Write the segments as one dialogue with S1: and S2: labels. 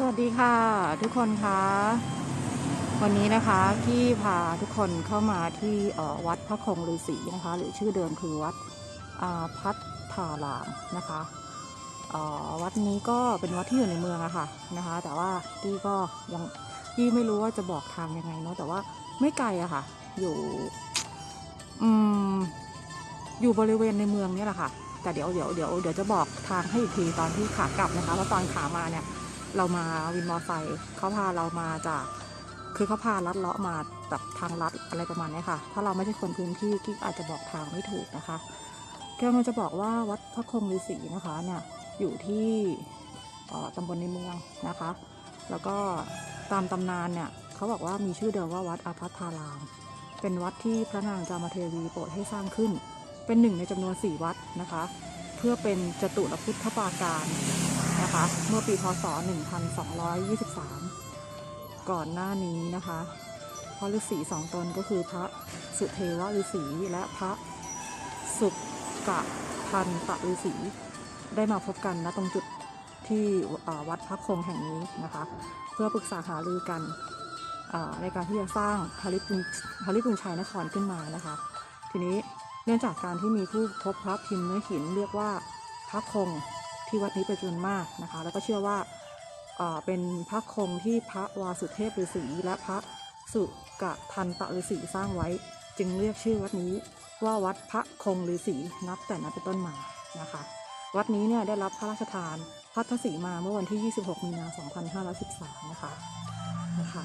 S1: สวัสดีค่ะ ทุกคนคะวันนี้นะคะที่พาทุกคนเข้ามาที่วัดพระคงฤาษีนะคะ หรือชื่อเดิมคือวัดพัฒธารามนะคะวัดนี้ก็เป็นวัดที่อยู่ในเมืองอะค่ะนะคะ แต่ว่าที่ก็ยังที่ไม่รู้ว่าจะบอกทางยังไงเนาะแต่ว่าไม่ไกลอะค่ะ อยู่อืมอยู่บริเวณในเมืองเนี่ยแหละค่ะ แต่เดี๋ยวเดี๋ยวเดี๋ยวเดี๋ยวจะบอกทางให้อีกทีตอนที่ขากลับนะคะเพราะตอนขามาเนี่ย เรามาวินมอไซค์เขาพาเรามาจาก คือเขาพาลัดเลาะมาแบบทางลัดอะไรประมาณนี้ค่ะ ถ้าเราไม่ใช่คนพื้นที่กิ๊กอาจจะบอกทางไม่ถูกนะคะแกมันจะบอกว่าวัดพระคงฤาษีนะคะเนี่ยอยู่ที่ตำบลในเมืองนะคะ แล้วก็ตามตำนานเนี่ยเขาบอกว่ามีชื่อเดิมว่าวัดอาพัฒาราม เป็นวัดที่พระนางจามเทวีโปรดให้สร้างขึ้น เป็นหนึ่งในจำนวนสี่วัดนะคะ เพื่อเป็นจตุรพุทธปาการ นะคะ เมื่อปีพศ 1223 ก่อนหน้านี้นะคะพระฤาษีสองตนก็คือพระสุเทวฤาษีและพระสุกะพันตะฤาษีได้มาพบกันณตรงจุดที่วัดพระคงแห่งนี้นะคะ เพื่อปรึกษาหารือกันในการที่จะสร้างฮาริปุญฮาริปุญชัยนครขึ้นมานะคะ ทีนี้เนื่องจากการที่มีผู้พบพระพิมพ์เนื้อหินเรียกว่าพระคง ที่วัดนี้เป็นจำนวนมากนะคะ แล้วก็เชื่อว่าเอ่อเป็นพระคงที่พระวาสุเทพฤาษีและพระสุกะทันตะฤาษีสร้างไว้ จึงเรียกชื่อวัดนี้ว่าวัดพระคงฤาษีนับแต่นั้นเป็นต้นมานะคะ วัดนี้เนี่ยได้รับพระราชทานพัทธสีมาเมื่อวันที่ 26 มีนา 2513 นะคะนะคะ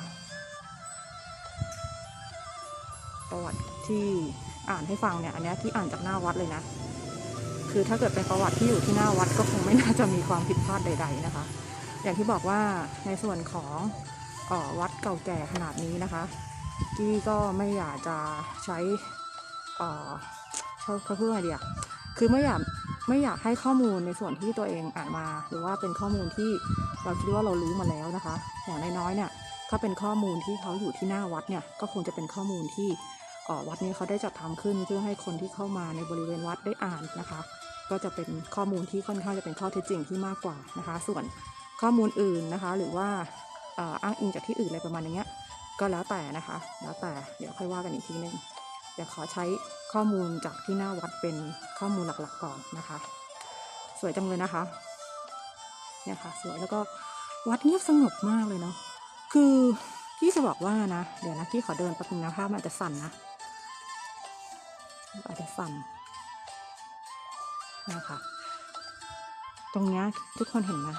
S1: ประวัติที่อ่านให้ฟังเนี่ยอันนี้ที่อ่านจากหน้าวัดเลยนะ คือถ้าเกิดเป็นประวัติที่อยู่ที่หน้าวัดก็คงไม่น่าจะมีความผิดพลาดใด ๆนะคะ อย่างที่บอกว่าในส่วนของออวัดเก่าแก่ขนาดนี้นะคะกี้ก็ไม่อยากจะใช้เขาเขาพูดว่าไงดีอะคือไม่อยากไม่อยากให้ข้อมูลในส่วนที่ตัวเองอ่านมา หรือว่าเป็นข้อมูลที่เราคิดว่าเรารู้มาแล้วนะคะ อย่างน้อยๆเนี่ยถ้าเป็นข้อมูลที่เขาอยู่ที่หน้าวัดเนี่ยก็คงจะเป็นข้อมูลที่ออวัดนี้เขาได้จัดทำขึ้นเพื่อให้คนที่เข้ามาในบริเวณวัดได้อ่านนะคะ ก็จะเป็นข้อมูลที่ค่อนข้างจะเป็นข้อเท็จจริงที่มากกว่านะคะ ส่วนข้อมูลอื่นนะคะ หรือว่าอ่ออ้างอิงจากที่อื่นอะไรประมาณอย่างเงี้ยก็แล้วแต่นะคะ แล้วแต่เดี๋ยวค่อยว่ากันอีกทีนึงเดี๋ยวขอใช้ข้อมูลจากที่หน้าวัดเป็นข้อมูลหลักๆก่อนนะคะ สวยจังเลยนะคะเนี่ยค่ะสวยแล้วก็วัดเงียบสงบมากเลยเนาะคือพี่จะบอกว่านะ เดี๋ยวนะพี่ขอเดินแป๊บนึงนะภาพมันอาจจะสั่นนะอาจจะสั่น นะคะ ตรงเนี้ยทุกคนเห็นไหม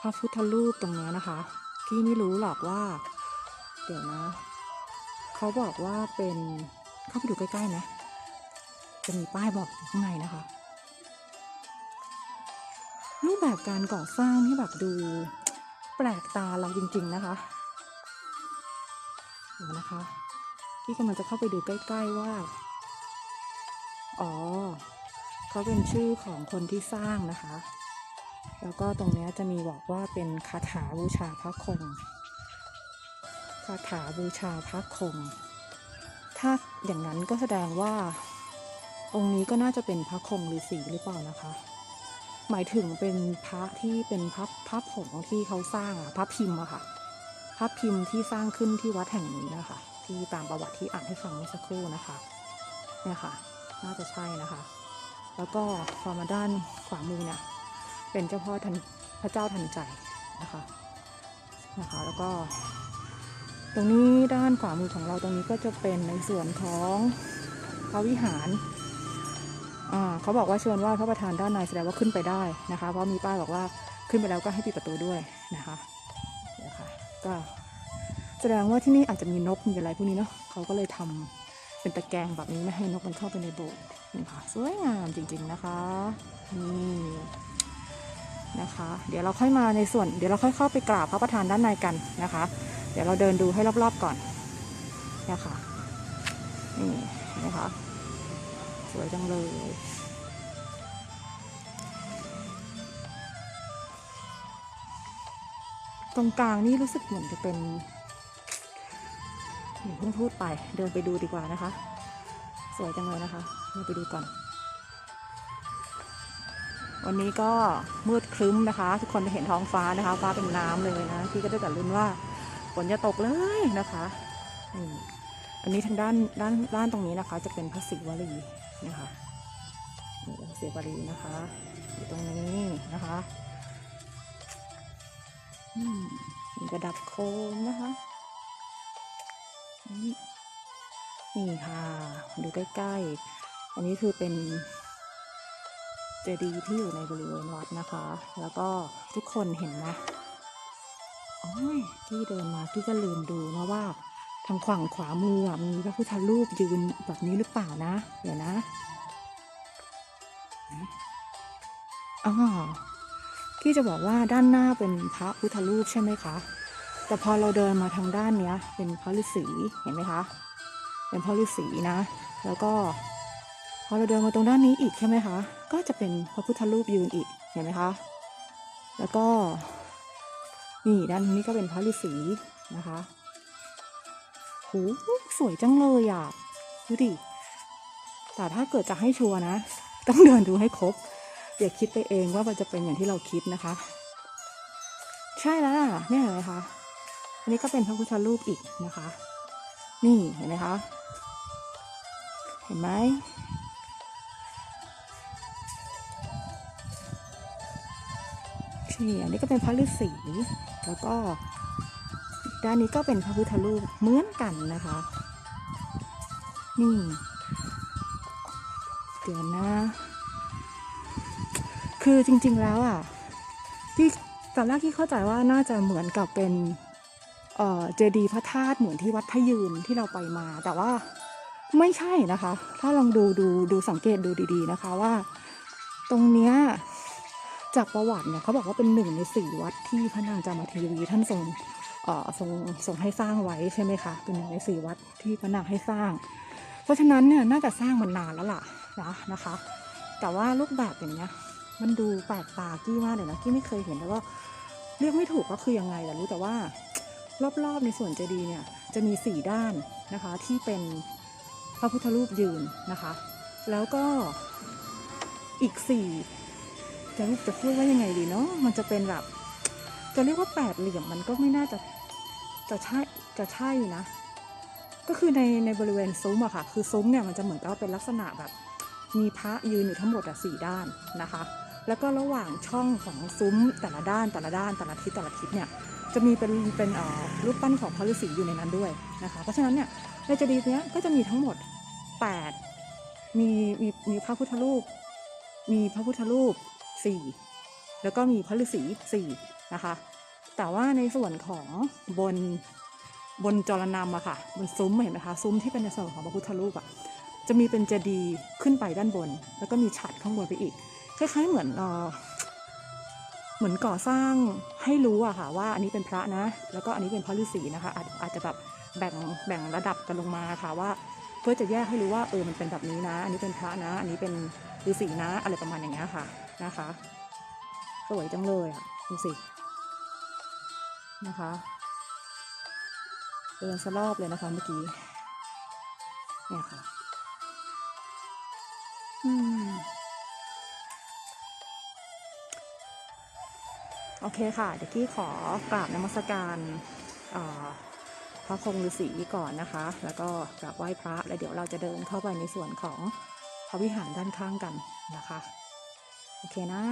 S1: พระพุทธรูปตรงเนี้ยนะคะ พี่ไม่รู้หรอกว่า เดี๋ยวนะ เขาบอกว่าเป็นเข้าไปดูใกล้ๆไหมจะมีป้ายบอกข้างในนะคะ รูปแบบการก่อสร้างที่แบบดูแปลกตาเราจริง ๆนะคะเดี๋ยวนะคะ พี่กำลังจะเข้าไปดูใกล้ ๆว่า อ๋อ เขาเป็นชื่อของคนที่สร้างนะคะ แล้วก็ตรงนี้จะมีบอกว่าเป็นคาถาบูชาพระคง คาถาบูชาพระคง ถ้าอย่างนั้นก็แสดงว่า องค์นี้ก็น่าจะเป็นพระคงฤาษีหรือเปล่านะคะ หมายถึงเป็นพระที่เป็นพระพระผงที่เขาสร้างอะพระพิมพ์อะค่ะ พระพิมพ์ที่สร้างขึ้นที่วัดแห่งนี้นะคะที่ตามประวัติที่อ่านให้ฟังเมื่อสักครู่นะคะเนี่ยค่ะ น่าจะใช่นะคะ แล้วก็พอมาด้านขวามือเนี่ยเป็นเจ้าพ่อทันพระเจ้าทันใจนะคะนะคะ แล้วก็ ตรงนี้ด้านขวามือของเราตรงนี้ก็จะเป็นในส่วนของพระวิหารอ่าเขาบอกว่าเชิญไหว่าพระประธานด้านในแสดงว่าขึ้นไปได้นะคะ เพราะมีป้ายบอกว่าขึ้นไปแล้วก็ให้ปิดประตูด้วยนะคะเดี๋ยวค่ะก็แสดงว่าที่นี่อาจจะมีนกมีอะไรพวกนี้เนาะเขาก็เลยทำ เป็นตะแกรงแบบนี้ไม่ให้นกมันเข้าไปในโบสถ์นี่ค่ะสวยงามจริง ๆนะคะนี่นะคะ เดี๋ยวเราค่อยมาในส่วน เดี๋ยวเราค่อยเข้าไปกราบพระประธานด้านในกันนะคะ เดี๋ยวเราเดินดูให้รอบๆก่อนนี่ค่ะนี่นะคะสวยจังเลยตรงกลางนี่รู้สึกเหมือนจะเป็น อย่าเพิ่งพูดไปเดินไปดูดีกว่านะคะ สวยจังเลยนะคะเราไปดูก่อน วันนี้ก็มืดครึ้มนะคะ ทุกคนจะเห็นท้องฟ้านะคะ ฟ้าเป็นน้ำเลยนะพี่ก็ได้แต่ลุ้นว่าฝนจะตกเลยนะคะนี่อันนี้ทางด้านด้านด้านตรงนี้นะคะ จะเป็นพระศิวลีนะคะนี่พระศิวลีนะคะอยู่ตรงนี้นะคะอืมมีประดับโคมนะคะ นี่นี่ค่ะดูใกล้ๆ อันนี้คือเป็นเจดีย์ที่อยู่ในบริเวณวัดนะคะ แล้วก็ทุกคนเห็นไหมโอ้ยกี้เดินมากี้ก็ลืมดูนะว่า ทางฝั่งขวามือมีพระพุทธรูปยืนแบบนี้หรือเปล่านะ เดี๋ยวนะอ๋อกี้จะบอกว่าด้านหน้าเป็นพระพุทธรูปใช่ไหมคะ แต่พอเราเดินมาทางด้านเนี้ย เป็นพระฤาษีเห็นไหมคะ เป็นพระฤาษีนะ แล้วก็ พอเราเดินมาตรงด้านนี้อีกใช่ไหมคะ ก็จะเป็นพระพุทธรูปยืนอีกเห็นไหมคะ แล้วก็นี่ด้านนี้ก็เป็นพระฤาษีนะคะโหสวยจังเลยอะดูดิแต่ถ้าเกิดจะให้ชัวร์นะ ต้องเดินดูให้ครบอย่าคิดไปเองว่ามันจะเป็นอย่างที่เราคิดนะคะ ใช่แล้วล่ะเนี่ยเห็นไหมคะ อันนี้ก็เป็นพระพุทธรูปอีกนะคะ นี่เห็นไหมคะ เห็นไหมนี่อันนี้ก็เป็นพระฤาษีแล้วก็ด้านนี้ก็เป็นพระพุทธรูปเหมือนกันนะคะ นี่เดี๋ยวนะ คือจริงๆแล้วอะที่ตอนแรกที่เข้าใจว่าน่าจะเหมือนกับเป็น เจดีย์พระธาตุเหมือนที่วัดพยืนที่เราไปมา แต่ว่าไม่ใช่นะคะ ถ้าลองดูดูดูสังเกตดูดีๆนะคะว่า ตรงเนี้ยจากประวัติเนี่ยเขาบอกว่าเป็นหนึ่งในสี่วัดที่พระนางจามเทีวีท่านทรงเอ่อทรงทรงให้สร้างไว้ใช่ไหมคะเป็นหนึ่งในสี่วัดที่พระนางให้สร้าง เพราะฉะนั้นเนี่ยน่าจะสร้างมานานแล้วล่ะนะนะคะ แต่ว่ารูปแบบอย่างเนี้ยมันดูแปลกตากี้มากเลยนะกี้ไม่เคยเห็นแล้วก็เรียกไม่ถูกก็คือยังไงแต่รู้แต่ว่า รอบๆในส่วนเจดีย์เนี่ยจะมีสี่ด้านนะคะที่เป็นพระพุทธรูปยืนนะคะ แล้วก็อีกสี่จะจะพูดว่ายังไงดีเนาะมันจะเป็นแบบจะเรียกว่าแปดเหลี่ยมมันก็ไม่น่าจะจะใช่จะใช่นะ ก็คือในในบริเวณซุ้มอะค่ะ คือซุ้มเนี่ยมันจะเหมือนกับเป็นลักษณะแบบมีพระยืนอยู่ทั้งหมดอะสี่ด้านนะคะ แล้วก็ระหว่างช่องของซุ้มแต่ละด้านแต่ละด้านแต่ละทิศแต่ละทิศเนี่ย จะมีเป็นเป็นรูปปั้นของพระฤาษีอยู่ในนั้นด้วยนะคะ เพราะฉะนั้นเนี่ยในเจดีย์เนี้ยก็จะมีทั้งหมด 8 มีมีมีพระพุทธรูป มีพระพุทธรูปสี่แล้วก็มีพระฤาษีสี่นะคะ แต่ว่าในส่วนของบนบนจรนำอะค่ะบนซุ้มเห็นไหมคะซุ้มที่เป็นในส่วนของพระพุทธรูปอะจะมีเป็นเจดีย์ขึ้นไปด้านบน แล้วก็มีฉัดข้างบนไปอีกคล้ายๆเหมือน เหมือนก่อสร้างให้รู้อะค่ะว่าอันนี้เป็นพระนะ แล้วก็อันนี้เป็นพระฤาษีนะคะ อาจอาจจะแบบแบ่งแบ่งระดับกันลงมาค่ะว่า เพื่อจะแยกให้รู้ว่าเออมันเป็นแบบนี้นะ อันนี้เป็นพระนะ อันนี้เป็นฤาษีนะ อะไรประมาณอย่างเงี้ยค่ะนะคะ สวยจังเลยอะดูสินะคะเดินสรอบเลยนะคะเมื่อกี้เนี่ยค่ะ อืม โอเคค่ะ เดี๋ยวกี้ขอกราบนมัสการพระคงฤาษีก่อนนะคะ แล้วก็กราบไหว้พระ แล้วเดี๋ยวเราจะเดินเข้าไปในส่วนของพระวิหารด้านข้างกันนะคะ โอเคนะ